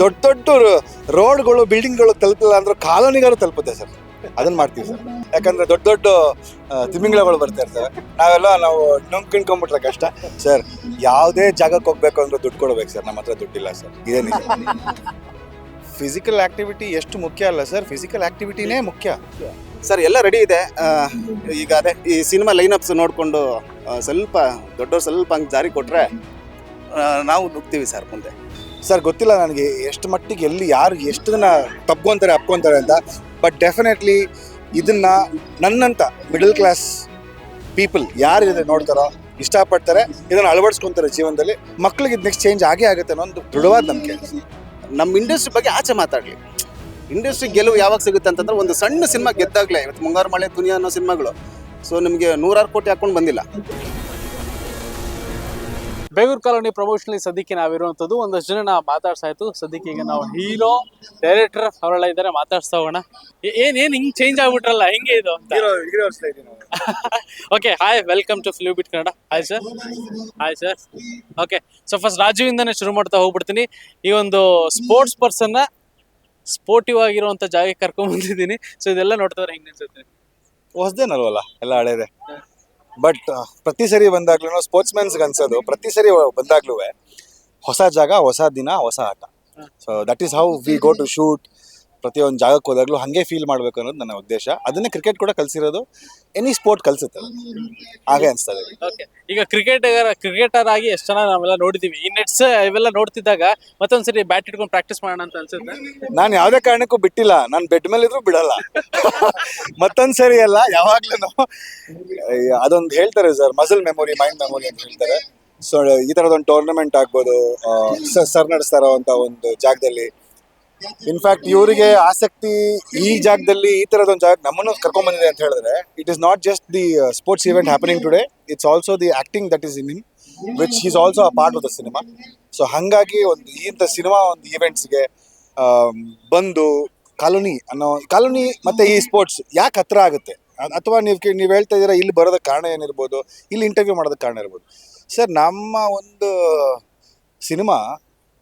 ದೊಡ್ಡ ದೊಡ್ಡ ರೋಡ್ಗಳು ಬಿಲ್ಡಿಂಗ್ಗಳು ತಲುಪಿಲ್ಲ ಅಂದ್ರೆ ಕಾಲೋನಿಗಳು ತಲುಪುತ್ತೆ ಸರ್. ಅದನ್ನ ಮಾಡ್ತೀವಿ ಸರ್. ಯಾಕಂದ್ರೆ ದೊಡ್ಡ ದೊಡ್ಡ ತಿಮಿಂಗ್ಳಗಳು ತಿಮಿಂಗ್ಲಗಳು ಬರ್ತಾ ಇರ್ತವೆ. ನಾವೆಲ್ಲ ನಾವು ನುಂಗ್ಕೊಂಡ್ಬಿಟ್ರೆ ಕಷ್ಟ. ಸರ್ ಯಾವುದೇ ಜಾಗಕ್ಕೆ ಹೋಗ್ಬೇಕು ಅಂದ್ರೆ ದುಡ್ಡು ಕೊಡ್ಬೇಕು ಸರ್. ನಮ್ಮ ಹತ್ರ ದುಡ್ಡಿಲ್ಲ ಸರ್. ಇದೇ ನಿಜ. ಫಿಸಿಕಲ್ ಆಕ್ಟಿವಿಟಿ ಎಷ್ಟು ಮುಖ್ಯ ಅಲ್ಲ ಸರ್? ಫಿಸಿಕಲ್ ಆಕ್ಟಿವಿಟಿನೇ ಮುಖ್ಯ. ಸರ್ ಎಲ್ಲ ರೆಡಿ ಇದೆ. ಈಗ ಅದೇ ಈ ಸಿನಿಮಾ ಲೈನಪ್ಸ್ ನೋಡಿಕೊಂಡು ಸ್ವಲ್ಪ ದೊಡ್ಡವ್ರು ಸ್ವಲ್ಪ ಹಂಗೆ ಜಾರಿ ಕೊಟ್ಟರೆ ನಾವು ನುಗ್ತೀವಿ ಸರ್ ಮುಂದೆ. ಸರ್ ಗೊತ್ತಿಲ್ಲ ನನಗೆ ಎಷ್ಟು ಮಟ್ಟಿಗೆ ಎಲ್ಲಿ ಯಾರು ಎಷ್ಟು ಜನ ತಪ್ಕೊಂತಾರೆ, ಅಪ್ಕೊಂತಾರೆ ಅಂತ. ಬಟ್ ಡೆಫಿನೆಟ್ಲಿ ಇದನ್ನ ನನ್ನಂತ ಮಿಡಲ್ ಕ್ಲಾಸ್ ಪೀಪಲ್ ಯಾರು ಇದನ್ನ ನೋಡ್ತಾರೋ, ಇಷ್ಟಪಡ್ತಾರೆ, ಇದನ್ನ ಅಳವಡಿಸ್ಕೊಂತಾರೆ ಜೀವನದಲ್ಲಿ. ಮಕ್ಳಿಗೆ ಇದು ನೆಕ್ಸ್ಟ್ ಚೇಂಜ್ ಆಗೇ ಆಗುತ್ತೆ ಅನ್ನೋ ಒಂದು ದೃಢವಾದ ನಂಬಿಕೆ. ನಮ್ಮ ಇಂಡಸ್ಟ್ರಿ ಬಗ್ಗೆ ಆಚೆ ಮಾತಾಡಲಿ. ಇಂಡಸ್ಟ್ರಿ ಗೆಲುವು ಯಾವಾಗ ಸಿಗುತ್ತೆ ಅಂತಂದ್ರೆ ಒಂದು ಸಣ್ಣ ಸಿನಿಮಾ ಗೆದ್ದಾಗಲೇ. ಇವತ್ತು ಮುಂಗಾರು ಮಳೆ ದುನಿಯಾ ಅನ್ನೋ ಸಿನಿಮಾಗಳು. ಸೊ ನಿಮಗೆ ನೂರಾರು ಕೋಟಿ ಹಾಕೊಂಡು ಬಂದಿಲ್ಲ. ಬೇಗೂರು ಕಾಲೋನಿ ಪ್ರಮೋಷನಲಿ ಸದ್ಯಕ್ಕೆ ನಾವಿರುವಂಥದ್ದು ಒಂದಷ್ಟು ಜನ ಮಾತಾಡ್ತಾ ಇತ್ತು. ಸದ್ಯಕ್ಕೆ ಈಗ ನಾವು ಹೀರೋ ಡೈರೆಕ್ಟರ್ ಅವರೆಲ್ಲ ಇದ್ದಾರೆ ಮಾತಾಡ್ಸ್ತಾ ಹೋಗೋಣ. ಏನ್ ಏನ್ ಹಿಂಗ್ ಚೇಂಜ್ ಆಗ್ಬಿಟ್ರಲ್ಲ ಹೆಂಗೆ ಇದು okay hi welcome to Filmibeat Kannada hi sir hi sir okay so first ರಾಜುವಿಂದನೇ ಶುರು ಮಾಡ್ತಾ ಹೋಗ್ಬಿಡ್ತೀನಿ. ಈ ಒಂದು ಸ್ಪೋರ್ಟ್ಸ್ ಪರ್ಸನ್ನ ಸ್ಪೋರ್ಟಿವ್ ಆಗಿರುವಂತ ಜಾಗಕ್ಕೆ ಕರ್ಕೊಂಡ್ ಬಂದಿದ್ದೀನಿ. ಸೊ ಇದೆಲ್ಲ ನೋಡ್ತಾರೆ ಹೆಂಗ್ ಅನ್ಸುತ್ತೆ? ಹೊಸದೇನಲ್ವಲ್ಲ? ಎಲ್ಲ ಹಳೇದೆ. ಬಟ್ ಪ್ರತಿ ಸರಿ ಬಂದಾಗ್ಲೂ ಸ್ಪೋರ್ಟ್ಸ್ ಮ್ಯಾನ್ಸ್ಗೆ ಅನ್ಸೋದು. ಪ್ರತಿ ಸರಿ ಬಂದಾಗ್ಲೂ ಹೊಸ ಜಾಗ, ಹೊಸ ದಿನ, ಹೊಸ ಆಟ. So that is how we go to shoot ಪ್ರತಿಯೊಂದು ಜಾಗಕ್ಕೆ ಹೋದಾಗಲೂ ಹಾಗೆ ಫೀಲ್ ಮಾಡಬೇಕು ಅನ್ನೋದು ನನ್ನ ಉದ್ದೇಶ. ಅದನ್ನೇ ಕ್ರಿಕೆಟ್ ಕೂಡ ಕಲಿಸಿರೋದು ಎನಿ ಸ್ಪೋರ್ಟ್ ಕಲಿಸುತ್ತೆ. ಅದು. ಹಾಗೆ ಅನಿಸ್ತದೆ. ಓಕೆ ಈಗ ಕ್ರಿಕೆಟರ್ ಕ್ರಿಕೆಟರ್ ಆಗಿ ಎಷ್ಟು ಜನ ನಾವೆಲ್ಲ ನೋಡಿದೀವಿ. ಈ ನೆಟ್ಸ್ ಇವೆಲ್ಲ ನೋಡ್ತಿದ್ದಾಗ ಮತ್ತೊಂದ್ಸರಿ ಬ್ಯಾಟ್ ಇಟ್ಕೊಂಡು ಪ್ರಾಕ್ಟೀಸ್ ಮಾಡೋಣ ಅಂತ ಅನ್ಸುತ್ತೆ? ನಾನು ಯಾವುದೇ ಕಾರಣಕ್ಕೂ ಬಿಟ್ಟಿಲ್ಲ. ನಾನು ಬೆಡ್ ಮೇಲೆ ಇದ್ರೂ ಬಿಡಲ್ಲ. ಮತ್ತೊಂದ್ ಸರಿ ಅಲ್ಲ ಯಾವಾಗ್ಲೂ ಅದೊಂದು ಹೇಳ್ತಾರೆ sir muscle memory mind memory ಅಂತ ಹೇಳ್ತಾರೆ. ಸೊ ಈ ತರದೊಂದು ಟೂರ್ನಮೆಂಟ್ ಆಗ್ಬೋದು ಸರ್ ನಡೆಸ್ತಾ ಇರೋವಂಥ ಒಂದು ಜಾಗದಲ್ಲಿ. ಇನ್ಫ್ಯಾಕ್ಟ್ ಇವರಿಗೆ ಆಸಕ್ತಿ ಈ ಜಾಗದಲ್ಲಿ ಈ ತರದ ಒಂದು ಜಾಗ ನಮ್ಮನ್ನು ಕರ್ಕೊಂಡ್ ಬಂದಿದೆ ಅಂತ ಹೇಳಿದ್ರೆ it is not just the sports event happening today it's also the acting that is in in which is also a part of the cinema so ಹಾಗಾಗಿ ಒಂದು ಇಂಥ ಸಿನಿಮಾ ಒಂದು ಈವೆಂಟ್ಸ್ಗೆ ಬಂದು ಕಾಲೋನಿ ಅನ್ನೋ, ಕಾಲೋನಿ ಮತ್ತೆ ಈ ಸ್ಪೋರ್ಟ್ಸ್ ಯಾಕೆ ಹತ್ರ ಆಗುತ್ತೆ? ಅಥವಾ ನೀವು ನೀವು ಹೇಳ್ತಾ ಇದ್ದೀರಾ, ಇಲ್ಲಿ ಬರೋದಕ್ಕೆ ಕಾರಣ ಏನಿರ್ಬೋದು, ಇಲ್ಲಿ ಇಂಟರ್ವ್ಯೂ ಮಾಡೋದಕ್ಕೆ ಕಾರಣ ಇರ್ಬೋದು ಸರ್ ನಮ್ಮ ಒಂದು ಸಿನಿಮಾ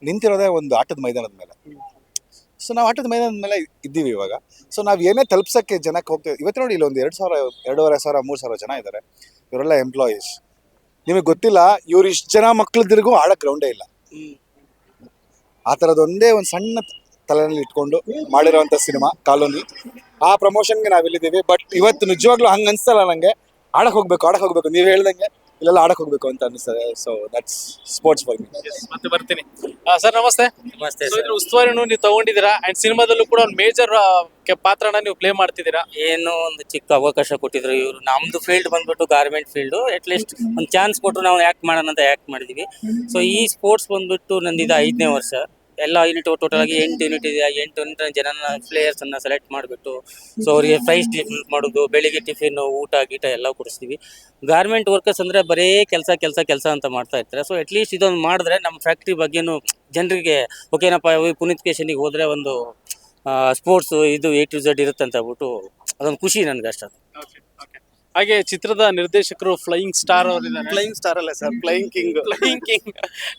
ನಿಂತಿರೋದೇ ಒಂದು ಆಟದ ಮೈದಾನದ ಮೇಲೆ. ಸೊ ನಾವು ಆಟದ ಮೈದಾನದ ಮೇಲೆ ಇದ್ದೀವಿ ಇವಾಗ. ಸೊ ನಾವು ಏನೇ ತಲುಪ್ಸೋಕ್ಕೆ ಜನಕ್ಕೆ ಹೋಗ್ತೇವೆ ಇವತ್ತು ನೋಡಿ ಇಲ್ಲೊಂದು ಎರಡು ಸಾವಿರ, ಎರಡೂವರೆ ಸಾವಿರ, ಮೂರು ಸಾವಿರ ಜನ ಇದ್ದಾರೆ. ಇವರೆಲ್ಲ ಎಂಪ್ಲಾಯೀಸ್ ನಿಮಗೆ ಗೊತ್ತಿಲ್ಲ, ಇವ್ರು ಇಷ್ಟು ಜನ ಮಕ್ಳದ್ರಿಗೂ ಆಡೋ ಗ್ರೌಂಡೇ ಇಲ್ಲ. ಆ ಥರದೊಂದೇ ಒಂದು ಸಣ್ಣ ತಲೆನಲ್ಲಿ ಇಟ್ಕೊಂಡು ಮಾಡಿರೋವಂಥ ಸಿನಿಮಾ, ಕಾಲೋನಿ. ಆ ಪ್ರಮೋಷನ್ಗೆ ನಾವಿಲ್ಲಿದ್ದೀವಿ. ಬಟ್ ಇವತ್ತು ನಿಜವಾಗ್ಲೂ ಹಂಗೆ ಅನಿಸ್ತಲ್ಲ ನನಗೆ ಆಡಕ್ಕೆ ಹೋಗ್ಬೇಕು ಆಡಕ್ಕೆ ಹೋಗ್ಬೇಕು. ನೀವು ಹೇಳ್ದಂಗೆ. ಇಲ್ಲೆಲ್ಲ ಆಡಕ್ ಹೋಗ್ಬೇಕು ಅಂತ ಅನಿಸ್ತದೆ so that's sports for me ಮತ್ತೆ ಬರ್ತೀನಿ. ಸರ್ ನಮಸ್ತೆ. ನಮಸ್ತೆ So, ಇದ್ರ ಉಸ್ತುವಾರಿನೂ ನೀವು ತಗೊಂಡಿದ್ದೀರಾ? ಅಂಡ್ ಸಿನಿಮಾದಲ್ಲೂ ಕೂಡ ಒಂದು ಮೇಜರ್ ಪಾತ್ರನ ನೀವು ಪ್ಲೇ ಮಾಡ್ತಿದ್ದೀರಾ? ಏನು ಒಂದು ಚಿಕ್ಕ ಅವಕಾಶ ಕೊಟ್ಟಿದ್ರು ಇವರು. ನಮ್ದು ಫೀಲ್ಡ್ ಬಂದ್ಬಿಟ್ಟು ಗಾರ್ಮೆಂಟ್ ಫೀಲ್ಡ್ ಅಟ್ ಲೀಸ್ಟ್ ಒಂದು ಚಾನ್ಸ್ ಕೊಟ್ಟರು ನಾವು ಆ್ಯಕ್ಟ್ ಮಾಡೋಣ ಅಂತ ಆ್ಯಕ್ಟ್ ಮಾಡಿದ್ವಿ. ಸೊ ಈ ಸ್ಪೋರ್ಟ್ಸ್ ಬಂದ್ಬಿಟ್ಟು ನಂದಿದ ಐದನೇ ವರ್ಷ. ಎಲ್ಲ ಯೂನಿಟ್ ಟೋಟಲ್ ಆಗಿ ಎಂಟು ಯೂನಿಟ್ ಇದೆ. ಎಂಟು ಯೂನಿಟ್ ಜನ ಪ್ಲೇಯರ್ಸ್ ಅನ್ನ ಸೆಲೆಕ್ಟ್ ಮಾಡಿಬಿಟ್ಟು ಸೊ ಅವರಿಗೆ ಪ್ರೈಸ್ ಡಿಸ್ಟ್ರಿಬ್ಯೂಟ್ ಮಾಡೋದು, ಬೆಳಿಗ್ಗೆ ಟಿಫಿನ್ ಊಟ, ಗೀಟ ಎಲ್ಲ ಕೊಡಿಸ್ತೀವಿ. ಗಾರ್ಮೆಂಟ್ ವರ್ಕರ್ಸ್ ಅಂದ್ರೆ ಬರೇ ಕೆಲಸ ಕೆಲಸ ಕೆಲಸ ಅಂತ ಮಾಡ್ತಾ ಇರ್ತಾರೆ. ಸೊ ಅಟ್ಲೀಸ್ಟ್ ಇದೊಂದು ಮಾಡಿದ್ರೆ ನಮ್ಮ ಫ್ಯಾಕ್ಟ್ರಿ ಬಗ್ಗೆನೂ ಜನರಿಗೆ ಓಕೆನಪ್ಪ ಪುನೀತ್ ಕೇಶನಿಗೆ ಹೋದ್ರೆ ಒಂದು ಸ್ಪೋರ್ಟ್ಸ್ ಇದು ಎ ಟು ಝಡ್ ಇರುತ್ತೆ ಅಂತ ಹೇಳ್ಬಿಟ್ಟು ಅದೊಂದು ಖುಷಿ ನನಗೆ ಅಷ್ಟೇ. ಹಾಗೆ ಚಿತ್ರದ ನಿರ್ದೇಶಕರು ಫ್ಲೈಯಿಂಗ್ ಸ್ಟಾರ್ ಅವರಿದ್ದಾರೆ ಫ್ಲೈಯಿಂಗ್ ಸ್ಟಾರ್ ಅಲ್ಲ sir flying king flying king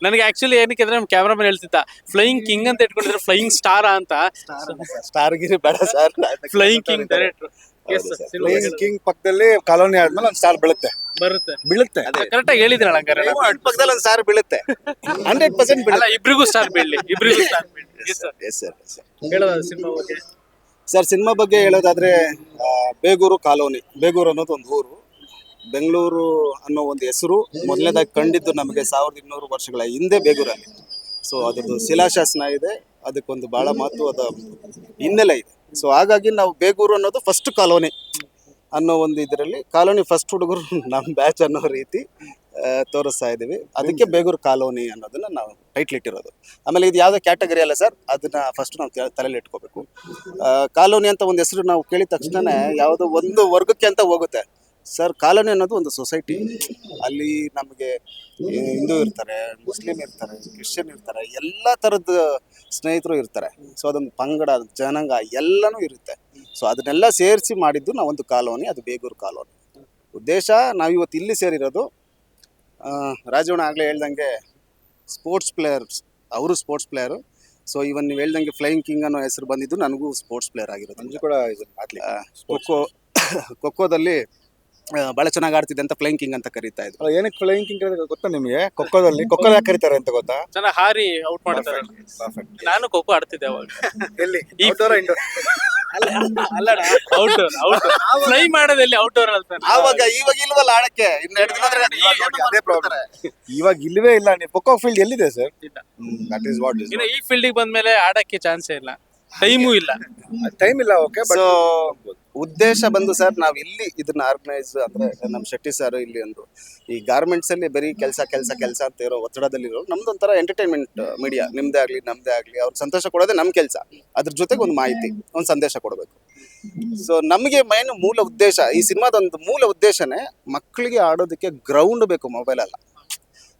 ನನಗೆ ಆಕ್ಚುಲಿ ಏನಕ್ಕೆ ಅಂದ್ರೆ ನಮ್ಮ ಕ್ಯಾಮ್ರಾಮನ್ ಹೇಳ್ತಿದ್ದ ಫ್ಲೈಯಿಂಗ್ ಕಿಂಗ್ ಅಂತ ಇಟ್ಕೊಂಡಿದ್ರೆ ಫ್ಲೈಯಿಂಗ್ ಸ್ಟಾರ್ ಅಂತ. ಸ್ಟಾರ್ ಗಿರಿ ಬೇಡ sir flying king director flying king ಪಕ್ಕದಲ್ಲಿ ಕಾಲೋನಿ ಆದ್ಮೇಲೆ ಒಂದು ಸ್ಟಾರ್ ಬೀಳುತ್ತೆ. ಬರುತ್ತೆ. ಬೀಳುತ್ತೆ. ಕರೆಕ್ಟ್ ಆಗಿ ಹೇಳಿದ್ರಲ್ಲ ಹಂಗಾರೆ ಅಡ್ ಪಕ್ಕದಲ್ಲಿ ಒಂದು ಸ್ಟಾರ್ ಬೀಳುತ್ತೆ. ಹಂಡ್ರೆಡ್ ಪರ್ಸೆಂಟ್ ಬೀಳಲ್ಲ ಇಬ್ರಿಗೂ ಸ್ಟಾರ್ ಬೀಳ್ಲಿ ಇಬ್ರಿಗೂ star ಬೀಳಲಿ. Yes sir. Yes sir ಹೇಳೋದ ಸಿನಿಮಾ ಬಗ್ಗೆ. ಸರ್, ಸಿನಿಮಾ ಬಗ್ಗೆ ಹೇಳೋದಾದ್ರೆ ಬೇಗೂರು ಕಾಲೋನಿ. ಬೇಗೂರು ಅನ್ನೋದು ಒಂದು ಊರು. ಬೆಂಗಳೂರು ಅನ್ನೋ ಒಂದು ಹೆಸರು ಮೊದಲನೇದಾಗಿ ಕಂಡಿದ್ದು ನಮಗೆ ಸಾವಿರದ ಇನ್ನೂರು ವರ್ಷಗಳ ಹಿಂದೆ ಬೇಗೂರಲ್ಲಿ. ಸೊ ಅದರದ್ದು ಶಿಲಾಶಾಸನ ಇದೆ. ಅದಕ್ಕೊಂದು ಬಹಳ ಮಹತ್ವದ ಹಿನ್ನೆಲೆ ಇದೆ. ಸೊ ಹಾಗಾಗಿ ನಾವು ಬೇಗೂರು ಅನ್ನೋದು ಫಸ್ಟ್ ಕಾಲೋನಿ ಅನ್ನೋ ಒಂದು ಇದರಲ್ಲಿ, ಕಾಲೋನಿ ಫಸ್ಟ್ ಹುಡುಗರು ನಮ್ಮ ಬ್ಯಾಚ್ ಅನ್ನೋ ರೀತಿ ತೋರಿಸ್ತಾ ಇದ್ದೀವಿ. ಅದಕ್ಕೆ ಬೇಗೂರು ಕಾಲೋನಿ ಅನ್ನೋದನ್ನ ನಾವು ಟೈಟ್ಲ್ ಇಟ್ಟಿರೋದು. ಆಮೇಲೆ ಇದು ಯಾವುದೇ ಕ್ಯಾಟಗರಿ ಅಲ್ಲ ಸರ್ ಅದನ್ನ ಫಸ್ಟ್ ನಾವು ತಲೆಯಲ್ಲಿ ಇಟ್ಕೋಬೇಕು. ಕಾಲೋನಿ ಅಂತ ಒಂದು ಹೆಸರು ನಾವು ಕೇಳಿದ ತಕ್ಷಣ ಯಾವುದೋ ಒಂದು ವರ್ಗಕ್ಕೆ ಅಂತ ಹೋಗುತ್ತೆ. ಸರ್ ಕಾಲೋನಿ ಅನ್ನೋದು ಒಂದು ಸೊಸೈಟಿ ಅಲ್ಲಿ ನಮಗೆ ಹಿಂದೂ ಇರ್ತಾರೆ ಮುಸ್ಲಿಂ ಇರ್ತಾರೆ ಕ್ರಿಶ್ಚಿಯನ್ ಇರ್ತಾರೆ ಎಲ್ಲ ಥರದ ಸ್ನೇಹಿತರು ಇರ್ತಾರೆ. ಸೊ ಅದೊಂದು ಪಂಗಡ ಜನಾಂಗ ಎಲ್ಲನೂ ಇರುತ್ತೆ. ಸೊ ಅದನ್ನೆಲ್ಲ ಸೇರಿಸಿ ಮಾಡಿದ್ದು ನಾವೊಂದು ಕಾಲೋನಿ ಅದು ಬೇಗೂರು ಕಾಲೋನಿ. ಉದ್ದೇಶ ನಾವು ಇವತ್ತು ಇಲ್ಲಿ ಸೇರಿರೋದು ಆ, ರಾಜವಣ್ಣ ಆಗಲೇ ಹೇಳ್ದಂಗೆ ಸ್ಪೋರ್ಟ್ಸ್ ಪ್ಲೇಯರ್ಸ್ ಅವರು ಸ್ಪೋರ್ಟ್ಸ್ ಪ್ಲೇಯರು ಸೊ ಇವನ್ ನೀವು ಹೇಳ್ದಂಗೆ ಫ್ಲೈಯಿಂಗ್ ಕಿಂಗ್ ಅನ್ನೋ ಹೆಸರು ಬಂದಿದ್ದು ನನಗೂ ಸ್ಪೋರ್ಟ್ಸ್ ಪ್ಲೇಯರ್ ಆಗಿರೋದು ಕೂಡ ಖೋಖೋ ಖೋಖೋದಲ್ಲಿ ಭಾಳ ಬಹಳ ಚೆನ್ನಾಗಿ ಆಡ್ತಿದ್ದೆ ಅಂತ ಫ್ಲೈಯಿಂಗ್ ಕಿಂಗ್ ಅಂತ ಕರೀತಾ ಇದ್ರು. ಅಲ್ಲ, ಏನಕ್ಕೆ ಫ್ಲೈಯಿಂಗ್ ಕಿಂಗ್ ಗೊತ್ತಾ ನಿಮಗೆ? ಖೋಖೋದಲ್ಲಿ ಖೋಖೋ ಯಾಕೆ ಕರೀತಾರೆ ಅಂತ ಗೊತ್ತಾ? ಚೆನ್ನಾಗಿ ಹಾರಿ ಔಟ್ ಮಾಡ್ತಾರೆ. ನಾನು ಖೋಖೋ ಆಡ್ತಿದ್ದೆ ಅವಾಗ. ಎಲ್ಲಿ? ಔಟ್ಡೋರ್ ಔಟ್ ಫ್ಲೈ ಮಾಡೋದಲ್ಲಿ ಔಟ್ಡೋರ್ ಅಲ್ತಾನೆ ಆವಾಗ ಇವಾಗ ಇಲ್ವಲ್ಲ ಆಡಕ್ಕೆ ದಿನ ಆದ್ರೆ ಇವಾಗ ನೋಡಿ, ಅದೇ ಪ್ರಾಬ್ಲಮ್ ಇವಾಗ ಇಲ್ವೇ ಇಲ್ಲ ನೀವು ಖೋಖೋ ಫೀಲ್ಡ್ ಎಲ್ಲಿದೆ ಸರ್ ಇಲ್ಲ. ದಟ್ ಈಸ್ ವಾಟ್ ಇಸ್ ಇನ್ನು ಈ ಫೀಲ್ಡಿಗೆ ಬಂದ್ಮೇಲೆ ಆಡಕ್ಕೆ ಚಾನ್ಸೇ ಇಲ್ಲ. ಟೈಮು ಇಲ್ಲ. ಟೈಮ್ ಇಲ್ಲ ಓಕೆ ಸೊ ಉದ್ದೇಶ ಬಂದು ಸರ್, ನಾವು ಇಲ್ಲಿ ಇದನ್ನ ಆರ್ಗನೈಸ್ ಅಂದ್ರೆ ನಮ್ಮ ಶೆಟ್ಟಿ ಸರ್ ಇಲ್ಲಿ ಒಂದು ಈ ಗಾರ್ಮೆಂಟ್ಸ್ ಅಲ್ಲಿ ಬರೀ ಕೆಲಸ ಕೆಲಸ ಕೆಲಸ ಅಂತ ಇರೋ ಒತ್ತಡದಲ್ಲಿರೋ ಒಂಥರ ಎಂಟರ್ಟೈನ್ಮೆಂಟ್ ಮೀಡಿಯಾ ನಿಮ್ದೇ ಆಗ್ಲಿ, ನಮ್ದೇ ಆಗ್ಲಿ, ಅವ್ರ ಸಂತೋಷ ಕೊಡೋದೇ ನಮ್ ಕೆಲಸ. ಅದ್ರ ಜೊತೆಗೆ ಒಂದು ಮಾಹಿತಿ, ಒಂದು ಸಂದೇಶ ಕೊಡಬೇಕು. ಸೊ ನಮಗೆ ಮೈನ್ ಮೂಲ ಉದ್ದೇಶ, ಈ ಸಿನಿಮಾದ ಒಂದು ಮೂಲ ಉದ್ದೇಶನೇ ಮಕ್ಕಳಿಗೆ ಆಡೋದಕ್ಕೆ ಗ್ರೌಂಡ್ ಬೇಕು ಮೊಬೈಲ್ ಅಲ್ಲ.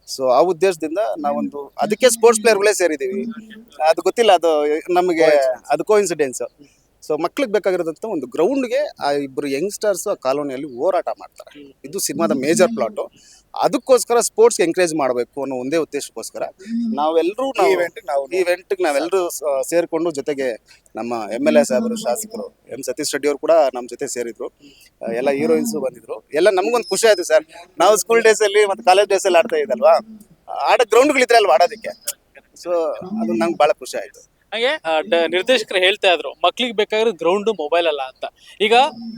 ಸೊ ಆ ಉದ್ದೇಶದಿಂದ ನಾವೊಂದು, ಅದಕ್ಕೆ ಸ್ಪೋರ್ಟ್ಸ್ ಪ್ಲೇಯರ್ಗಳೇ ಸೇರಿದ್ದೀವಿ ಅದು ಗೊತ್ತಿಲ್ಲ, ಅದು ನಮಗೆ, ಅದು ಕೋಇನ್ಸಿಡೆನ್ಸ್ ಸೊ ಮಕ್ಳಿಗೆ ಬೇಕಾಗಿರೋದಂತ ಒಂದು ಗ್ರೌಂಡ್ಗೆ ಆ ಇಬ್ಬರು ಯಂಗ್ಸ್ಟರ್ಸ್ ಆ ಕಾಲೋನಿಯಲ್ಲಿ ಹೋರಾಟ ಮಾಡ್ತಾರೆ. ಇದು ಸಿನಿಮಾದ ಮೇಜರ್ ಪ್ಲಾಟು ಅದಕ್ಕೋಸ್ಕರ ಸ್ಪೋರ್ಟ್ಸ್ ಎಂಕರೇಜ್ ಮಾಡಬೇಕು ಅನ್ನೋ ಒಂದೇ ಉದ್ದೇಶಕ್ಕೋಸ್ಕರ ನಾವೆಲ್ಲರೂ ಈ ನಾವು ನಾವು ಇವೆಂಟ್ಗೆ ನಾವೆಲ್ಲರೂ ಸೇರಿಕೊಂಡು ಜೊತೆಗೆ ನಮ್ಮ ಎಂ ಎಲ್ ಎ ಸಾಹೇಬರು ಶಾಸಕರು ಎಂ ಸತೀಶ್ ರೆಡ್ಡಿ ಅವರು ಕೂಡ ನಮ್ಮ ಜೊತೆ ಸೇರಿದ್ರು. ಎಲ್ಲ ಹೀರೋಯಿನ್ಸು ಬಂದಿದ್ರು. ಎಲ್ಲ ನಮಗೊಂದು ಖುಷಿ ಆಯ್ತು ಸರ್. ನಾವು ಸ್ಕೂಲ್ ಡೇಸಲ್ಲಿ ಮತ್ತು ಕಾಲೇಜ್ ಡೇಸಲ್ಲಿ ಆಡ್ತಾ ಇದ್ದಲ್ವಾ? ಆಡೋ ಗ್ರೌಂಡ್ಗಳಿದ್ರೆ ಅಲ್ವಾ ಆಡೋದಕ್ಕೆ? ಸೊ ಅದು ನಂಗೆ ಭಾಳ ಖುಷಿ ಆಯಿತು. ಹಾಗೆ ನಿರ್ದೇಶಕರು ಹೇಳ್ತಾ ಇದ್ರು ಮಕ್ಳಿಗೆ ಬೇಕಾಗಿರೋ ಗ್ರೌಂಡ್ ಮೊಬೈಲ್ ಅಲ್ಲ ಅಂತ. ಈಗ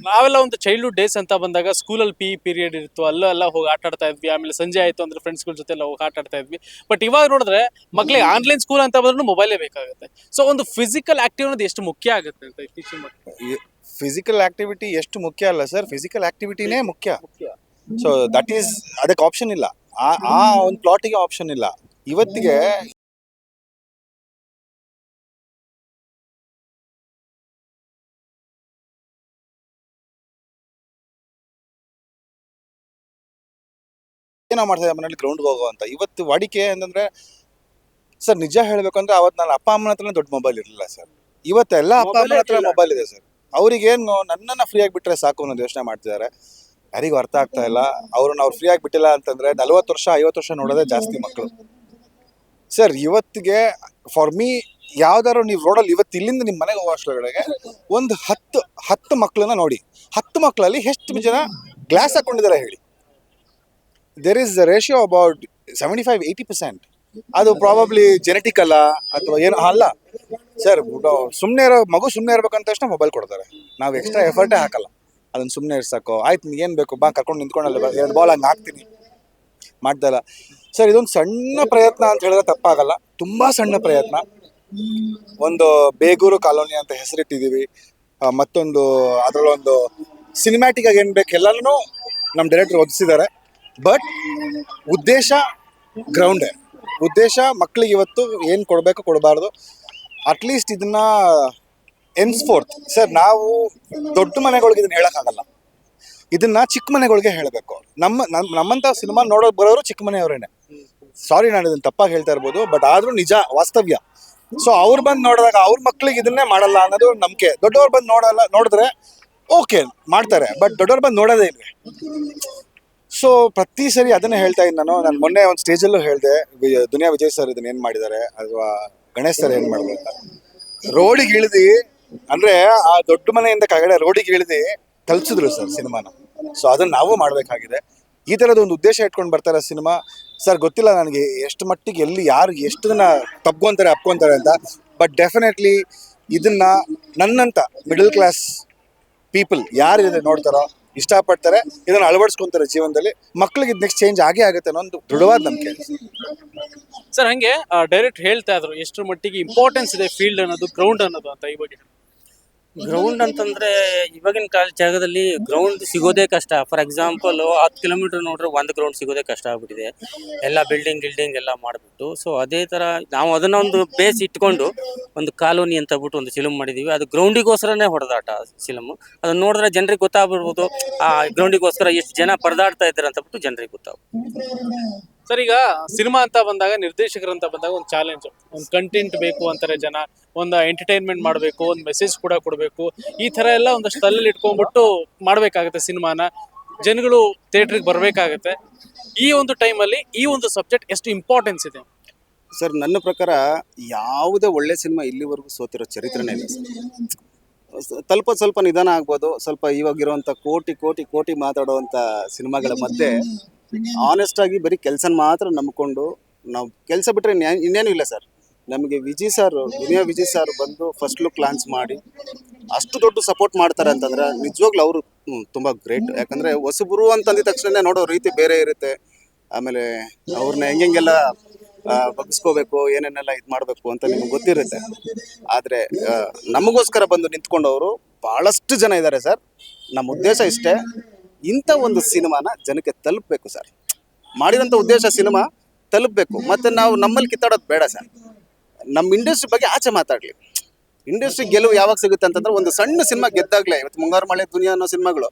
ನಾವೆಲ್ಲ ಒಂದು ಚೈಲ್ಡ್ಹುಡ್ ಡೇಸ್ ಅಂತ ಬಂದಾಗ ಸ್ಕೂಲಲ್ಲಿ ಪಿ ಪೀರಿಯಡ್ ಇತ್ತು ಅಲ್ಲೂ ಎಲ್ಲ ಹೋಗಿ ಆಟ ಆಡ್ತಾ ಇದ್ವಿ. ಆಮೇಲೆ ಸಂಜೆ ಆಯ್ತು ಅಂದ್ರೆ ಫ್ರೆಂಡ್ಸ್ಗಳ ಜೊತೆ ಎಲ್ಲ ಹೋಗಿ ಆಟ ಆಡ್ತಾ ಇದ್ವಿ. ಬಟ್ ಇವಾಗ ನೋಡಿದ್ರೆ ಮಕ್ಳಿಗೆ ಆನ್ಲೈನ್ ಸ್ಕೂಲ್ ಅಂತ ಬಂದ್ರೂ ಮೊಬೈಲೇ ಬೇಕಾಗುತ್ತೆ. ಸೊ ಒಂದು ಫಿಸಿಕಲ್ ಆಕ್ಟಿವ್ ಅನ್ನೋದು ಎಷ್ಟು ಮುಖ್ಯ ಆಗುತ್ತೆ ಅಂತ ಇತ್ತೀಚಿನ ಫಿಸಿಕಲ್ ಆಕ್ಟಿವಿಟಿ ಎಷ್ಟು ಮುಖ್ಯ ಅಲ್ಲ ಸರ್ ಫಿಸಿಕಲ್ ಆಕ್ಟಿವಿಟಿನೇ ಮುಖ್ಯ. ಸೊ ದಟ್ ಈಸ್ ಅದಕ್ಕೆ ಆಪ್ಷನ್ ಇಲ್ಲ. ಆ ಆ ಒಂದು ಪ್ಲಾಟಿಗೆ ಆಪ್ಷನ್ ಇಲ್ಲ. ಇವತ್ತಿಗೆ ಏನೋ ಮಾಡ್ತಾ ಮನೇಲಿ ಗ್ರೌಂಡ್ಗೆ ಹೋಗೋ ಅಂತ. ಇವತ್ತು ವಾಡಿಕೆ ಅಂತಂದ್ರೆ ಸರ್ ನಿಜ ಹೇಳ್ಬೇಕಂದ್ರೆ ಅವತ್ತು ನನ್ನ ಅಪ್ಪ ಅಮ್ಮನ ಹತ್ರ ದೊಡ್ಡ ಮೊಬೈಲ್ ಇರಲಿಲ್ಲ ಸರ್. ಇವತ್ತೆಲ್ಲ ಅಪ್ಪ ಅಮ್ಮನ ಹತ್ರ ಮೊಬೈಲ್ ಇದೆ ಸರ್. ಅವ್ರಿಗೇನು ನನ್ನನ್ನು ಫ್ರೀ ಆಗಿ ಬಿಟ್ರೆ ಸಾಕು ಅನ್ನೋದು ಯೋಚನೆ ಮಾಡ್ತಿದ್ದಾರೆ ಯಾರಿಗೂ ಅರ್ಥ ಆಗ್ತಾ ಇಲ್ಲ. ಅವ್ರನ್ನ ಅವ್ರು ಫ್ರೀ ಆಗಿ ಬಿಟ್ಟಿಲ್ಲ ಅಂತಂದ್ರೆ ನಲ್ವತ್ತು ವರ್ಷ ಐವತ್ತು ವರ್ಷ ನೋಡೋದೇ ಜಾಸ್ತಿ ಮಕ್ಕಳು. ಸರ್ ಇವತ್ತಿಗೆ ಫಾರ್ ಮೀ ಯಾವ್ದಾದ್ರು ನೀವು ರೋಡಲ್ಲಿ ಇವತ್ತು ಇಲ್ಲಿಂದ ನಿಮ್ಮ ಮನೆಗೆ ಹೋಗೋ ಅಷ್ಟರೊಳಗೆ ಒಂದು ಹತ್ತು ಹತ್ತು ಮಕ್ಕಳನ್ನ ನೋಡಿ. ಹತ್ತು ಮಕ್ಕಳಲ್ಲಿ ಎಷ್ಟು ಜನ ಗ್ಲಾಸ್ ಹಾಕೊಂಡಿದ್ದಾರೆ ಹೇಳಿ. There is ratio about seventy five eighty percent ಅದು ಪ್ರಾಬಬ್ಲಿ ಜೆನೆಟಿಕ್ ಅಲ್ಲ ಅಥವಾ ಏನು ಅಲ್ಲ. ಸರ್ ಸುಮ್ಮನೆ ಇರೋ ಮಗು ಸುಮ್ಮನೆ ಇರ್ಬೇಕಂತ ತಕ್ಷಣ ಮೊಬೈಲ್ ಕೊಡ್ತಾರೆ. ನಾವು ಎಕ್ಸ್ಟ್ರಾ ಎಫರ್ಟೇ ಹಾಕಲ್ಲ. ಅದನ್ನು ಸುಮ್ಮನೆ ಇರ್ಸಾಕೋ. ಆಯ್ತು ಏನು ಬೇಕು, ಬಾ, ಕರ್ಕೊಂಡು ನಿಂತ್ಕೊಂಡಲ್ಲ ಎರಡು ಬಾಲ್ ಹಂಗೆ ಹಾಕ್ತೀನಿ. ಮಾಡ್ದಲ್ಲ ಸರ್ ಇದೊಂದು ಸಣ್ಣ ಪ್ರಯತ್ನ ಅಂತ ಹೇಳಿದ್ರೆ ತಪ್ಪಾಗಲ್ಲ. ತುಂಬ ಸಣ್ಣ ಪ್ರಯತ್ನ. ಒಂದು ಬೇಗೂರು ಕಾಲೋನಿ ಅಂತ ಹೆಸರಿಟ್ಟಿದ್ದೀವಿ ಮತ್ತೊಂದು ಅದರಲ್ಲೊಂದು ಸಿನಿಮ್ಯಾಟಿಕ್ ಆಗಿ ಏನು ಬೇಕು ಎಲ್ಲನೂ ನಮ್ಮ ಡೈರೆಕ್ಟರ್ ಒದಿಸಿದ್ದಾರೆ. ಬಟ್ ಉದ್ದೇಶ ಗ್ರೌಂಡೇ ಉದ್ದೇಶ ಮಕ್ಕಳಿಗೆ ಇವತ್ತು ಏನು ಕೊಡಬೇಕು ಕೊಡಬಾರ್ದು. ಅಟ್ಲೀಸ್ಟ್ ಇದನ್ನ ಎನ್ಸ್ಫೋರ್ತ್ ಸರ್ ನಾವು ದೊಡ್ಡ ಮನೆಗಳಿಗೆ ಇದನ್ನ ಹೇಳೋಕ್ಕಾಗಲ್ಲ. ಇದನ್ನ ಚಿಕ್ಕ ಮನೆಗಳಿಗೆ ಹೇಳಬೇಕು. ನಮ್ಮ ನಮ್ಮ- ನಮ್ಮಂತ ಸಿನಿಮಾ ನೋಡೋಕೆ ಬರೋರು ಚಿಕ್ಕ ಮನೆಯವರೇನೆ. ಸಾರಿ ನಾನು ಇದನ್ನ ತಪ್ಪಾಗಿ ಹೇಳ್ತಾ ಇರ್ಬೋದು ಬಟ್ ಆದ್ರೂ ನಿಜ, ವಾಸ್ತವ್ಯ. ಸೊ ಅವ್ರು ಬಂದು ನೋಡಿದಾಗ ಅವ್ರ ಮಕ್ಳಿಗೆ ಇದನ್ನೇ ಮಾಡಲ್ಲ ಅನ್ನೋದು ನಂಬಿಕೆ. ದೊಡ್ಡವ್ರು ಬಂದು ನೋಡಲ್ಲ, ನೋಡಿದ್ರೆ ಓಕೆ ಮಾಡ್ತಾರೆ ಬಟ್ ದೊಡ್ಡವ್ರು ಬಂದು ನೋಡೋದೇ ಇಲ್ಲ ಸೊ ಪ್ರತಿ ಸರಿ ಅದನ್ನೇ ಹೇಳ್ತಾ ಇದ್ದೀನಿ ನಾನು. ನಾನು ಮೊನ್ನೆ ಒಂದು ಸ್ಟೇಜಲ್ಲೂ ಹೇಳಿದೆ ದುನಿಯಾ ವಿಜಯ್ ಸರ್ ಇದನ್ನ ಏನು ಮಾಡಿದ್ದಾರೆ ಅಥವಾ ಗಣೇಶ್ ಸರ್ ಏನು ಮಾಡಿದ್ರು ಅಂತ. ರೋಡಿಗೆ ಇಳಿದು, ಅಂದ್ರೆ ಆ ದೊಡ್ಡ ಮನೆಯಿಂದ ಕೆಳಗಡೆ ರೋಡಿಗೆ ಇಳಿದು ತಲುಪಿಸಿದ್ರು ಸರ್ ಸಿನಿಮಾನ. ಸೊ ಅದನ್ನ ನಾವು ಮಾಡಬೇಕಾಗಿದೆ. ಈ ಥರದ ಒಂದು ಉದ್ದೇಶ ಇಟ್ಕೊಂಡು ಬರ್ತಾರೆ ಸಿನಿಮಾ. ಸರ್ ಗೊತ್ತಿಲ್ಲ ನನಗೆ ಎಷ್ಟು ಮಟ್ಟಿಗೆ ಎಲ್ಲಿ ಯಾರು ಎಷ್ಟು ಜನ ಅಪ್ಕೊಂತಾರೆ ಅಂತ. ಬಟ್ ಡೆಫಿನೆಟ್ಲಿ ಇದನ್ನ ನನ್ನಂತ ಮಿಡಲ್ ಕ್ಲಾಸ್ ಪೀಪಲ್ ಯಾರು ಇದನ್ನ ನೋಡ್ತಾರೋ ಇಷ್ಟಪಡ್ತಾರೆ, ಇದನ್ನ ಅಳವಡಿಸ್ಕೊಂತಾರೆ ಜೀವನದಲ್ಲಿ. ಮಕ್ಳಿಗೆ ಇದು ನೆಕ್ಸ್ಟ್ ಚೇಂಜ್ ಆಗೇ ಆಗುತ್ತೆ ಅನ್ನೋ ಒಂದು ದೃಢವಾದ ನಂಬಿಕೆ. ಸರ್, ಹಂಗೆ ಡೈರೆಕ್ಟ್ ಹೇಳ್ತಾ ಇದ್ರು ಎಷ್ಟರ ಮಟ್ಟಿಗೆ ಇಂಪಾರ್ಟೆನ್ಸ್ ಇದೆ ಫೀಲ್ಡ್ ಅನ್ನೋದು ಗ್ರೌಂಡ್ ಅನ್ನೋದು ಅಂತ ಈ ಬಗ್ಗೆ. ಗ್ರೌಂಡ್ ಅಂತಂದ್ರೆ ಇವಾಗಿನ ಕಾಲ ಜಾಗದಲ್ಲಿ ಗ್ರೌಂಡ್ ಸಿಗೋದೇ ಕಷ್ಟ. ಫಾರ್ ಎಕ್ಸಾಂಪಲ್ ಹತ್ತು ಕಿಲೋಮೀಟರ್ ನೋಡ್ರೆ ಒಂದು ಗ್ರೌಂಡ್ ಸಿಗೋದೇ ಕಷ್ಟ ಆಗ್ಬಿಟ್ಟಿದೆ. ಎಲ್ಲ ಬಿಲ್ಡಿಂಗ್ ಗಿಲ್ಡಿಂಗ್ ಎಲ್ಲ ಮಾಡಿಬಿಟ್ಟು. ಸೊ ಅದೇ ತರ ನಾವು ಅದನ್ನ ಒಂದು ಬೇಸ್ ಇಟ್ಕೊಂಡು ಒಂದು ಕಾಲೋನಿ ಅಂತ ಬಿಟ್ಟು ಒಂದು ಸಿಲಮ್ ಮಾಡಿದೀವಿ. ಅದು ಗ್ರೌಂಡಿಗೋಸ್ಕರನೇ ಹೊಡೆದಾಟ ಫಿಲಮ್ ಅದನ್ನ ನೋಡಿದ್ರೆ ಜನರಿಗೆ ಗೊತ್ತಾಗ್ಬಿಡ್ಬೋದು. ಆ ಗ್ರೌಂಡಿಗೋಸ್ಕರ ಎಷ್ಟು ಜನ ಪರದಾಡ್ತಾ ಇದ್ದಾರೆ ಅಂತ ಬಿಟ್ಟು ಜನರಿಗೆ ಗೊತ್ತಾಗ್ಬೋದು ಸರ್ ಈಗ ಸಿನಿಮಾ ಅಂತ ಬಂದಾಗ, ನಿರ್ದೇಶಕರು ಅಂತ ಬಂದಾಗ ಒಂದು ಚಾಲೆಂಜ್ ಒಂದು ಕಂಟೆಂಟ್ ಬೇಕು ಅಂತಾರೆ ಜನ. ಒಂದು ಎಂಟರ್ಟೈನ್ಮೆಂಟ್ ಮಾಡಬೇಕು, ಒಂದು ಮೆಸೇಜ್ ಕೂಡ ಕೊಡಬೇಕು. ಈ ಥರ ಎಲ್ಲ ಒಂದಷ್ಟು ತಲೆಯಲ್ಲಿ ಇಟ್ಕೊಂಡ್ಬಿಟ್ಟು ಮಾಡಬೇಕಾಗುತ್ತೆ ಸಿನಿಮಾನ. ಜನಗಳು ಥಿಯೇಟ್ರಿಗೆ ಬರಬೇಕಾಗತ್ತೆ. ಈ ಒಂದು ಟೈಮಲ್ಲಿ ಈ ಒಂದು ಸಬ್ಜೆಕ್ಟ್ ಎಷ್ಟು ಇಂಪಾರ್ಟೆನ್ಸ್ ಇದೆ? ಸರ್ ನನ್ನ ಪ್ರಕಾರ ಯಾವುದೇ ಒಳ್ಳೆ ಸಿನಿಮಾ ಇಲ್ಲಿವರೆಗೂ ಸೋತಿರೋ ಚರಿತ್ರೆನೇ ಇಲ್ಲ ಸರ್ ಸ್ವಲ್ಪ ಸ್ವಲ್ಪ ನಿಧಾನ ಆಗ್ಬೋದು. ಸ್ವಲ್ಪ ಇವಾಗಿರುವಂಥ ಕೋಟಿ ಕೋಟಿ ಕೋಟಿ ಮಾತಾಡುವಂಥ ಸಿನಿಮಾಗಳ ಮಧ್ಯೆ ಆನೆಸ್ಟ್ ಆಗಿ ಬರೀ ಕೆಲಸ ಮಾತ್ರ ನಂಬಿಕೊಂಡು ನಾವು ಕೆಲಸ ಬಿಟ್ಟರೆ ಇನ್ನೇನು ಇಲ್ಲ ಸರ್ ನಮಗೆ ವಿಜಯ್ ಸರ್ ದುನಿಯಾ ವಿಜಯ್ ಸರ್ ಬಂದು ಫಸ್ಟ್ ಲುಕ್ ಲಾಂಚ್ ಮಾಡಿ ಅಷ್ಟು ದೊಡ್ಡ ಸಪೋರ್ಟ್ ಮಾಡ್ತಾರೆ ಅಂತಂದ್ರೆ ನಿಜವಾಗ್ಲೂ ಅವರು ತುಂಬ ಗ್ರೇಟ್ ಯಾಕಂದರೆ ಹೊಸಬರು ಅಂತಂದಿದ ತಕ್ಷಣ ನೋಡೋ ರೀತಿ ಬೇರೆ ಇರುತ್ತೆ. ಆಮೇಲೆ ಅವ್ರನ್ನ ಹೆಂಗೆಲ್ಲ ಬಗ್ಸ್ಕೋಬೇಕು, ಏನೇನೆಲ್ಲ ಇದು ಮಾಡಬೇಕು ಅಂತ ನಿಮ್ಗೆ ಗೊತ್ತಿರುತ್ತೆ. ಆದರೆ ನಮಗೋಸ್ಕರ ಬಂದು ನಿಂತ್ಕೊಂಡವರು ಭಾಳಷ್ಟು ಜನ ಇದ್ದಾರೆ ಸರ್ ನಮ್ಮ ಉದ್ದೇಶ ಇಷ್ಟೇ. ಇಂಥ ಒಂದು ಸಿನಿಮಾನ ಜನಕ್ಕೆ ತಲುಪಬೇಕು ಸರ್. ಮಾಡಿರೋಂಥ ಉದ್ದೇಶ ಸಿನಿಮಾ ತಲುಪಬೇಕು. ಮತ್ತು ನಾವು ನಮ್ಮಲ್ಲಿ ಕಿತ್ತಾಡೋದು ಬೇಡ ಸರ್. ನಮ್ಮ ಇಂಡಸ್ಟ್ರಿ ಬಗ್ಗೆ ಆಚೆ ಮಾತಾಡಲಿ. ಇಂಡಸ್ಟ್ರಿ ಗೆಲುವು ಯಾವಾಗ ಸಿಗುತ್ತೆ ಅಂತಂದ್ರೆ ಒಂದು ಸಣ್ಣ ಸಿನಿಮಾ ಗೆದ್ದಾಗಲೇ, ಇವತ್ತು ಮುಂಗಾರು ಮಳೆ ದುನಿಯಾ ಅನ್ನೋ ಸಿನಿಮಾಗಳು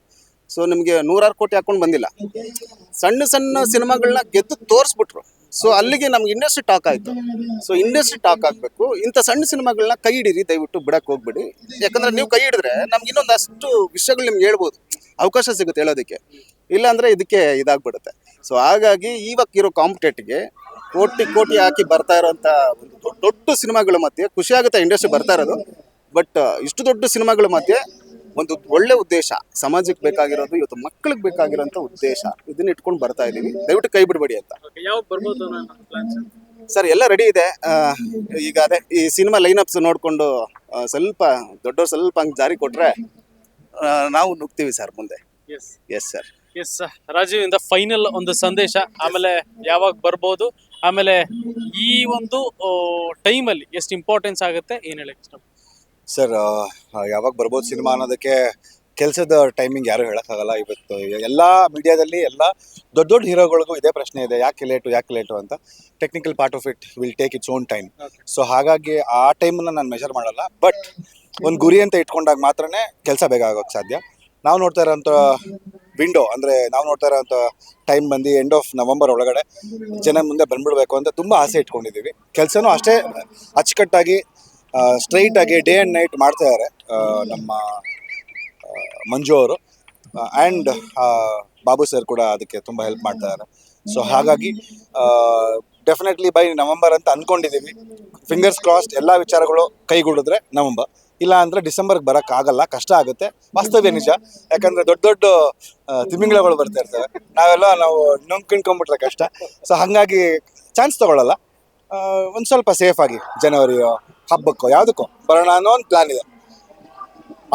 ಸೊ ನಿಮಗೆ ನೂರಾರು ಕೋಟಿ ಹಾಕೊಂಡು ಬಂದಿಲ್ಲ. ಸಣ್ಣ ಸಣ್ಣ ಸಿನಿಮಾಗಳನ್ನ ಗೆದ್ದು ತೋರಿಸ್ಬಿಟ್ರು. ಸೊ ಅಲ್ಲಿಗೆ ನಮ್ಗೆ ಇಂಡಸ್ಟ್ರಿ ಟಾಕ್ ಆಯಿತು. ಸೊ ಇಂಡಸ್ಟ್ರಿ ಟಾಕ್ ಆಗಬೇಕು. ಇಂಥ ಸಣ್ಣ ಸಿನಿಮಾಗಳನ್ನ ಕೈ ಹಿಡೀರಿ, ದಯವಿಟ್ಟು ಬಿಡಕ್ಕೆ ಹೋಗ್ಬಿಡಿ. ಯಾಕಂದ್ರೆ ನೀವು ಕೈ ಹಿಡಿದ್ರೆ ನಮ್ಗೆ ಇನ್ನೊಂದಷ್ಟು ವಿಷಯಗಳು ನಿಮ್ಗೆ ಹೇಳ್ಬೋದು. ಅವಕಾಶ ಸಿಗುತ್ತೆ ಹೇಳೋದಕ್ಕೆ. ಇಲ್ಲಾಂದ್ರೆ ಇದಕ್ಕೆ ಇದಾಗ್ಬಿಡುತ್ತೆ. ಸೊ ಹಾಗಾಗಿ ಇವಾಗ ಇರೋ ಕಾಂಪಿಟೇಟ್ಗೆ ಕೋಟಿ ಕೋಟಿ ಹಾಕಿ ಬರ್ತಾ ಇರೋಂಥ ಒಂದು ದೊಡ್ಡ ದೊಡ್ಡ ಸಿನಿಮಾಗಳ ಮಧ್ಯೆ ಖುಷಿ ಆಗುತ್ತೆ ಇಂಡಸ್ಟ್ರಿ ಬರ್ತಾ ಇರೋದು. ಬಟ್ ಇಷ್ಟು ದೊಡ್ಡ ಸಿನಿಮಾಗಳ ಮಧ್ಯೆ ಒಂದು ಒಳ್ಳೆ ಉದ್ದೇಶ ಸಮಾಜಕ್ಕೆ ಬೇಕಾಗಿರೋದು ಇವತ್ತು ಮಕ್ಕಳಿಗೆ ಬೇಕಾಗಿರೋಂಥ ಉದ್ದೇಶ ಇದನ್ನ ಇಟ್ಕೊಂಡು ಬರ್ತಾ ಇದೀವಿ. ದಯವಿಟ್ಟು ಕೈ ಬಿಡಬೇಡಿ ಅಂತ. ಸರ್ ಎಲ್ಲ ರೆಡಿ ಇದೆ. ಈಗ ಅದೇ ಈ ಸಿನಿಮಾ ಲೈನ್ ಅಪ್ಸ್ ನೋಡಿಕೊಂಡು ಸ್ವಲ್ಪ ದೊಡ್ಡವ್ರು ಸ್ವಲ್ಪ ಹಂಗೆ ಜಾರಿ ಕೊಟ್ರೆ ನಾವು ನುಗ್ತೀವಿ ಸರ್ ಮುಂದೆ. Yes yes sir yes Rajeev ಇಂದ ಫೈನಲ್ ಒಂದು ಸಂದೇಶ. ಆಮೇಲೆ ಯಾವಾಗ ಬರ್ಬೋದು? ಆಮೇಲೆ ಈ ಒಂದು ಟೈಮಲ್ಲಿ ಎಷ್ಟು ಇಂಪಾರ್ಟೆನ್ಸ್ ಆಗುತ್ತೆ? ಏನ್ ಹೇಳಕ್ ಇಷ್ಟ ಸರ್ ಯಾವಾಗ ಬರ್ಬೋದು ಸಿನಿಮಾ ಅನ್ನೋದಕ್ಕೆ ಕೆಲಸದ ಟೈಮಿಂಗ್ ಯಾರು ಹೇಳೋಕ್ಕಾಗಲ್ಲ. ಇವತ್ತು ಎಲ್ಲ ಮೀಡಿಯಾದಲ್ಲಿ ಎಲ್ಲ ದೊಡ್ಡ ದೊಡ್ಡ ಹೀರೋಗಳಿಗೂ ಇದೇ ಪ್ರಶ್ನೆ ಇದೆ. ಯಾಕೆ ಲೇಟು ಯಾಕೆ ಲೇಟು ಅಂತ. Technical part of it will take its own time so ಹಾಗಾಗಿ ಆ ಟೈಮನ್ನ ನಾನು ಮೆಷರ್ ಮಾಡಲ್ಲ. ಬಟ್ ಒಂದು ಗುರಿ ಅಂತ ಇಟ್ಕೊಂಡಾಗ ಮಾತ್ರನೇ ಕೆಲಸ ಬೇಗ ಆಗೋಕ್ಕೆ ಸಾಧ್ಯ. ನಾವು ನೋಡ್ತಾ ಇರೋಂಥ ವಿಂಡೋ ಅಂದರೆ ನಾವು ನೋಡ್ತಾ ಇರೋಂಥ ಟೈಮ್ ಬಂದು ಎಂಡ್ ಆಫ್ ನವಂಬರ್ ಒಳಗಡೆ ಜನ ಮುಂದೆ ಬಂದ್ಬಿಡ್ಬೇಕು ಅಂತ ತುಂಬ ಆಸೆ ಇಟ್ಕೊಂಡಿದ್ದೀವಿ. ಕೆಲಸನೂ ಅಷ್ಟೇ ಅಚ್ಚುಕಟ್ಟಾಗಿ ಸ್ಟ್ರೈಟ್ ಆಗಿ ಡೇ ಆ್ಯಂಡ್ ನೈಟ್ ಮಾಡ್ತಾ ಇದ್ದಾರೆ ನಮ್ಮ ಮಂಜು ಅವರು. ಆ್ಯಂಡ್ ಬಾಬು ಸರ್ ಕೂಡ ಅದಕ್ಕೆ ತುಂಬ ಹೆಲ್ಪ್ ಮಾಡ್ತಾ ಇದ್ದಾರೆ ಸೊ ಹಾಗಾಗಿ ಡೆಫಿನೆಟ್ಲಿ ಬೈ ನವಂಬರ್ ಅಂತ ಅಂದ್ಕೊಂಡಿದ್ದೀವಿ ಫಿಂಗರ್ಸ್ ಕ್ರಾಸ್ಡ್ ಎಲ್ಲ ವಿಚಾರಗಳು ಕೈಗೂಡಿದ್ರೆ ನವಂಬರ್ ಇಲ್ಲ ಅಂದ್ರೆ ಡಿಸೆಂಬರ್ಗೆ ಬರೋಕ್ಕಾಗಲ್ಲ ಕಷ್ಟ ಆಗುತ್ತೆ. ವಾಸ್ತವ್ಯ ನಿಜ. ಯಾಕಂದ್ರೆ ದೊಡ್ಡ ದೊಡ್ಡ ತಿಮಿಂಗ್ಳಗಳು ಬರ್ತಾ ಇರ್ತವೆ. ನಾವೆಲ್ಲ ನಾವು ನುಂಗ್ಕೊಂಡ್ಕೊಂಡ್ಬಿಟ್ರೆ ಕಷ್ಟ. ಸೊ ಹಾಗಾಗಿ ಚಾನ್ಸ್ ತಗೊಳ್ಳಲ್ಲ ಒಂದು ಸ್ವಲ್ಪ ಸೇಫ್ ಆಗಿ ಜನವರಿ ಹಬ್ಬಕ್ಕೋ, ಯಾವುದಕ್ಕೋ ಬರೋಣ ಅನ್ನೋ ಒಂದು ಪ್ಲಾನ್ ಇದೆ.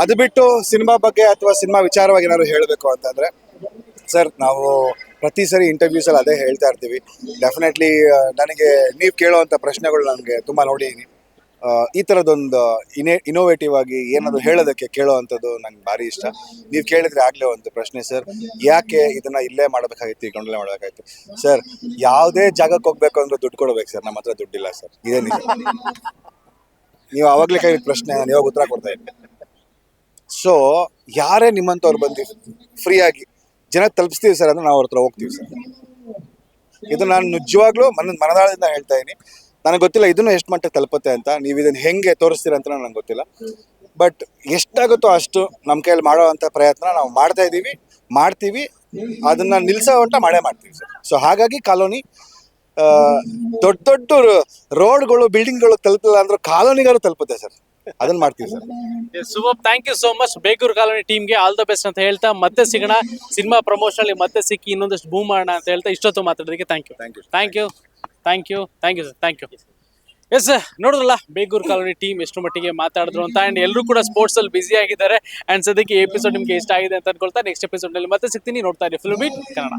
ಅದು ಬಿಟ್ಟು ಸಿನಿಮಾ ಬಗ್ಗೆ ಅಥವಾ ಸಿನಿಮಾ ವಿಚಾರವಾಗಿ ಏನಾದ್ರು ಹೇಳಬೇಕು ಅಂತಂದ್ರೆ, ಸರ್, ನಾವು ಪ್ರತಿ ಸರಿ ಇಂಟರ್ವ್ಯೂಸಲ್ಲಿ ಅದೇ ಹೇಳ್ತಾ ಇರ್ತೀವಿ. ಡೆಫಿನೆಟ್ಲಿ ನನಗೆ ನೀವು ಕೇಳುವಂಥ ಪ್ರಶ್ನೆಗಳು ನನಗೆ ತುಂಬ ನೋಡಿದ್ದೀನಿ ಆ, ಈ ಥರದೊಂದು ಇನೇ ಇನೋವೇಟಿವ್ ಆಗಿ ಏನಾದರೂ ಹೇಳೋದಕ್ಕೆ ಕೇಳೋವಂಥದ್ದು ನಂಗೆ ಭಾರಿ ಇಷ್ಟ. ನೀವು ಕೇಳಿದ್ರೆ ಆಗಲೇ ಒಂದು ಪ್ರಶ್ನೆ ಸರ್. ಯಾಕೆ ಇದನ್ನ ಇಲ್ಲೇ ಮಾಡಬೇಕಾಗಿತ್ತು ಗೊಂಡಲೆ ಮಾಡಬೇಕಾಗಿತ್ತು? ಸರ್ ಯಾವುದೇ ಜಾಗಕ್ಕೆ ಹೋಗ್ಬೇಕು ಅಂದ್ರೆ ದುಡ್ಡು ಕೊಡ್ಬೇಕು ಸರ್. ನಮ್ಮ ಹತ್ರ ದುಡ್ಡಿಲ್ಲ ಸರ್. ಇದೇ ನಿಜ. ನೀವು ಆವಾಗಲೇ ಕೈ ಪ್ರಶ್ನೆ ನಾನು ಇವಾಗ ಉತ್ತರ ಕೊಡ್ತಾ ಇದ್ದೆ. ಸೊ ಯಾರೇ ನಿಮ್ಮಂಥವ್ರು ಬಂದು ಫ್ರೀಯಾಗಿ ಜನ ತಲುಪಿಸ್ತೀವಿ ಸರ್ ಅಂದ್ರೆ ನಾವು ಅವ್ರ ಹತ್ರ ಹೋಗ್ತೀವಿ ಸರ್. ಇದು ನಾನು ನಿಜವಾಗ್ಲೂ ಮನ ಮನದಾಳದಿಂದ ಹೇಳ್ತಾ ಇದ್ದೀನಿ ನನಗೆ ಗೊತ್ತಿಲ್ಲ ಇದನ್ನು ಎಷ್ಟು ಮಟ್ಟ ತಲುಪುತ್ತೆ ಅಂತ. ನೀವು ಇದನ್ನು ಹೆಂಗೆ ತೋರಿಸ್ತೀರ ಅಂತ ನನಗೆ ಗೊತ್ತಿಲ್ಲ. ಬಟ್ ಎಷ್ಟಾಗುತ್ತೋ ಅಷ್ಟು ನಮ್ಮ ಕೈಯಲ್ಲಿ ಮಾಡೋ ಅಂಥ ಪ್ರಯತ್ನ ನಾವು ಮಾಡ್ತಾ ಇದ್ದೀವಿ ಮಾಡ್ತೀವಿ. ಅದನ್ನ ನಿಲ್ಸೋ ಅಂತ ಮಾಡೇ ಮಾಡ್ತೀವಿ. ಸರ್ ಸೊ ಹಾಗಾಗಿ ಕಾಲೋನಿ ದೊಡ್ಡ ದೊಡ್ಡ ರೋಡ್ಗಳು ಬಿಲ್ಡಿಂಗ್ಗಳು ತಲುಪಿಲ್ಲ ಅಂದ್ರೆ ಕಾಲೋನಿಗಾರು ತಲುಪುತ್ತೆ ಸರ್. ಅದನ್ನ ಮಾಡ್ತೀವಿ sir. Shubham thank you so much Begur colony ಟೀಮ್ಗೆ ಆಲ್ ದ ಬೆಸ್ಟ್ ಅಂತ ಹೇಳ್ತಾ ಮತ್ತೆ ಸಿಗೋಣ. ಸಿನಿಮಾ ಪ್ರಮೋಷನ್ ಮತ್ತೆ ಸಿಕ್ಕಿ ಇನ್ನೊಂದಷ್ಟು ಬೂಮ್ ಮಾಡೋಣ ಅಂತ ಹೇಳ್ತಾ ಇಷ್ಟೊತ್ತು ಮಾತಾಡೋದಕ್ಕೆ thank you thank you thank you thank you thank you sir thank you yes ನೋಡಿದ್ರಲ್ಲ ಬೇಗೂರು ಕಾಲೋನಿ ಟೀಮ್ ಎಷ್ಟು ಮಟ್ಟಿಗೆ ಮಾತಾಡಿದ್ರು ಅಂತ ಆ್ಯಂಡ್ ಎಲ್ಲರೂ ಕೂಡ ಸ್ಪೋರ್ಟ್ಸ್ ಅಲ್ಲಿ ಬಿಸಿ ಆಗಿದ್ದಾರೆ ಆ್ಯಂಡ್ ಸದ್ಯಕ್ಕೆ ಎಪಿಸೋಡ್ ನಿಮಗೆ ಇಷ್ಟ ಆಗಿದೆ ಅಂತ ಅನ್ಕೊಳ್ತಾ ನೆಕ್ಸ್ಟ್ ಎಪಿಸೋಡ್ನಲ್ಲಿ ಮತ್ತೆ ಸಿಗ್ತೀನಿ, ನೋಡ್ತಾ ಇರಿ. ಫಿಲ್ಮ್ ಕನ್ನಡ